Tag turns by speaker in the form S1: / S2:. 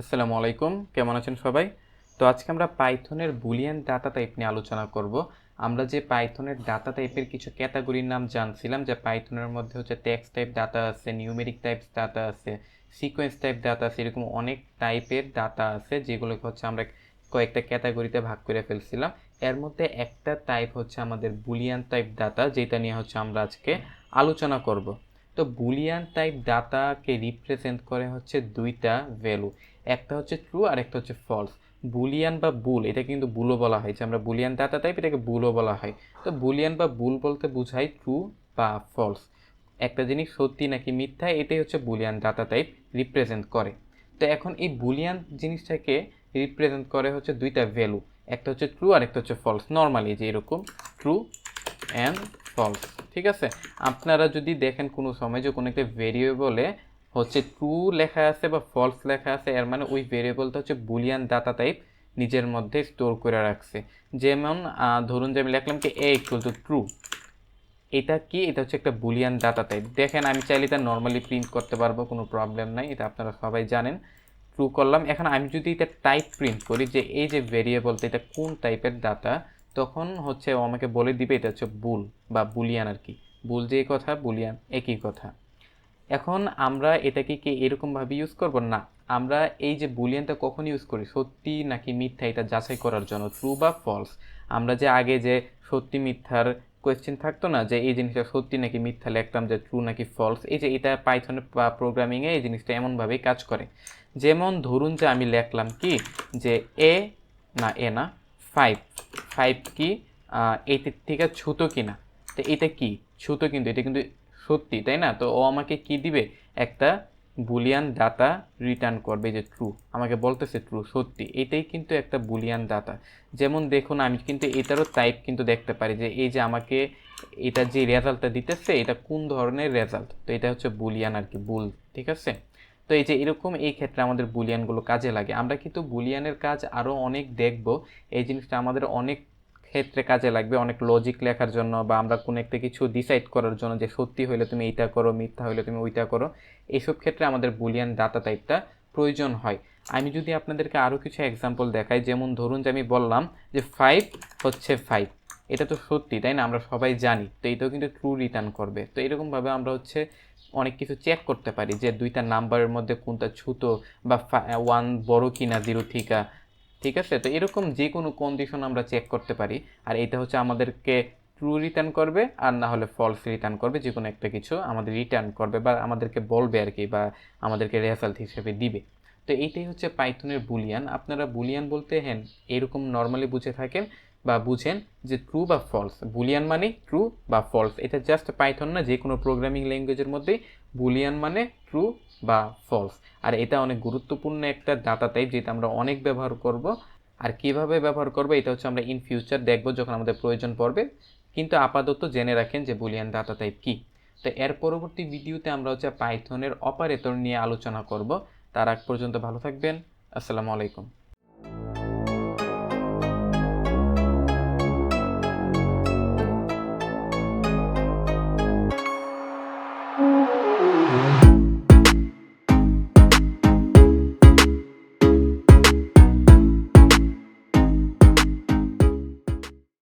S1: আসসালামু আলাইকুম, কেমন আছেন সবাই? তো আজকে আমরা পাইথনের বুলিয়ান ডাটা টাইপ নিয়ে আলোচনা করব। আমরা যে পাইথনের ডাটা টাইপের কিছু ক্যাটাগরির নাম জানছিলাম, যে পাইথনের মধ্যে হচ্ছে টেক্সট টাইপ ডাটা আছে নিউমেরিক টাইপ ডাটা আছে সিকোয়েন্স টাইপ ডাটা আছে, এরকম অনেক টাইপের ডাটা আছে, যেগুলোকে হচ্ছে আমরা কয়েকটা ক্যাটাগরিতে ভাগ করে ফেলছিলাম। এর মধ্যে একটা টাইপ হচ্ছে আমাদের বুলিয়ান টাইপ ডাটা যেটা নিয়ে হচ্ছে আমরা আজকে আলোচনা করব। তো বুলিয়ান টাইপ ডাটাকে রিপ্রেজেন্ট করে হচ্ছে দুইটা ভ্যালু একটা হচ্ছে ট্রু আর একটা হচ্ছে ফলস বুলিয়ান বা বুল, এটা কিন্তু বুলও বলা হয়। যে আমরা বুলিয়ান ডাটা টাইপ এটাকে বুলও বলা হয়। তো বুলিয়ান বা বুল বলতে বোঝায় ট্রু বা ফলস একটা জিনিস সত্যি নাকি মিথ্যা, এটাই হচ্ছে বুলিয়ান ডাটা টাইপ রিপ্রেজেন্ট করে। তো এখন এই বুলিয়ান জিনিসটাকে রিপ্রেজেন্ট করে হচ্ছে দুইটা ভ্যালু একটা হচ্ছে ট্রু আর একটা হচ্ছে ফলস নর্মালি যে এরকম ট্রু অ্যান্ড ফলস ঠিক আছে? আপনারা যদি দেখেন কোনো সময় যে কোনো একটা ভেরিয়েবলে হচ্ছে ট্রু লেখা আছে বা ফলস লেখা আছে, এর মানে ওই ভেরিয়েবলটা হচ্ছে বুলিয়ান ডাটা টাইপ নিজের মধ্যে স্টোর করে রাখছে। যেমন ধরুন যে আমি লিখলাম কি এ ইকুয়াল টু ট্রু এটা কি? এটা হচ্ছে একটা বুলিয়ান ডাটা টাইপ দেখেন, আমি চাইলে এটা নর্মালি প্রিন্ট করতে পারব, কোনো প্রবলেম নাই, এটা আপনারা সবাই জানেন। ট্রু করলাম। এখন আমি যদি এটা টাইপ প্রিন্ট করি যে এই যে ভেরিয়েবলটা এটা কোন টাইপের ডাটা তখন হচ্ছে ও আমাকে বলে দিবে, এটা হচ্ছে বুল বা বুলিয়ান আর কি। বুল যে কথা, বুলিয়ান একই কথা। এখন আমরা এটাকে কি এরকমভাবে ইউজ করব? না, আমরা এই যে বুলিয়ানটা কখন ইউজ করি? সত্যি নাকি মিথ্যা? এটা যাচাই করার জন্য ট্রু বা ফলস আমরা যে আগে যে সত্যি মিথ্যার কোয়েশ্চেন থাকতো না, যে এই জিনিসটা সত্যি নাকি মিথ্যা, লিখতাম যে ট্রু নাকি ফলস এই যে এটা পাইথনে পাইথনের প্রোগ্রামিংয়ে এই জিনিসটা এমনভাবেই কাজ করে। যেমন ধরুন যে আমি লেখলাম কি, যে এ না এ না ফাইভ ফাইভ কি? এইটির থেকে ছোটো কিনা? তো এটা কি? ছুতো কিন্তু, এটা কিন্তু সত্যি, তাই না? তো ও আমাকে কি দিবে? একটা বুলিয়ান ডাটা রিটার্ন করবে যে ট্রু আমাকে বলতেছে ট্রু সত্যি। এটাই কিন্তু একটা বুলিয়ান ডাটা যেমন দেখুন, আমি কিন্তু এটারও টাইপ কিন্তু দেখতে পারি যে, এই যে আমাকে এটা যে রেজাল্টটা দিতেছে, এটা কোন ধরনের রেজাল্ট তো এটা হচ্ছে বুলিয়ান আর কি বুল ঠিক আছে? তো এই যে এরকম এই ক্ষেত্রে আমাদের বুলিয়ানগুলো কাজে লাগে। আমরা কিন্তু বুলিয়ানের কাজ আরও অনেক দেখব। এই জিনিসটা আমাদের অনেক ক্ষেত্রে কাজে লাগবে, অনেক লজিক লেখার জন্য বা আমরা কোনো একটা কিছু ডিসাইড করার জন্য যে সত্যি হইলে তুমি এইটা করো, মিথ্যা হইলে তুমি ওইটা করো। এইসব ক্ষেত্রে আমাদের বুলিয়ান ডাটা টাইপটা প্রয়োজন হয়। আমি যদি আপনাদেরকে আরও কিছু এক্সাম্পল দেখাই, যেমন ধরুন যে আমি বললাম যে ফাইভ হচ্ছে ফাইভ এটা তো সত্যি, তাই না? আমরা সবাই জানি, তো এইটাও কিন্তু ট্রু রিটার্ন করবে। তো এরকমভাবে আমরা হচ্ছে অনেক কিছু চেক করতে পারি যে দুইটা নাম্বারের মধ্যে কোনটা ছুতো বা ওয়ান বড় কিনা জিরো থিকা ঠিক আছে? তো এরকম যে কোনো কন্ডিশন আমরা চেক করতে পারি। আর এটা হচ্ছে আমাদেরকে ট্রু রিটার্ন করবে আর না হলে ফলস রিটার্ন করবে, যে কোনো একটা কিছু আমাদের রিটার্ন করবে বা আমাদেরকে বলবে আর কি বা আমাদেরকে রেজাল্ট হিসেবে দিবে। তো এইটাই হচ্ছে পাইথনের বুলিয়ান। আপনারা বুলিয়ান বলতে হ্যাঁ এরকম নর্মালি বুঝে থাকেন বা বুঝেন যে ট্রু বা ফলস বুলিয়ান মানে ট্রু বা ফলস এটা জাস্ট পাইথন না যে কোনো প্রোগ্রামিং ল্যাঙ্গুয়েজের মধ্যে বুলিয়ান মানে ট্রু বা ফলস আর এটা অনেক গুরুত্বপূর্ণ একটা ডাটা টাইপ যেটা আমরা অনেক ব্যবহার করব। আর কীভাবে ব্যবহার করব, এটা হচ্ছে আমরা ইন ফিউচার দেখব যখন আমাদের প্রয়োজন পড়বে। কিন্তু আপাতত জেনে রাখেন যে বুলিয়ান ডাটা টাইপ কী। তো এর পরবর্তী ভিডিওতে আমরা হচ্ছে পাইথনের অপারেটর নিয়ে আলোচনা করব। তার আগ পর্যন্ত ভালো থাকবেন। আসসালামু আলাইকুম।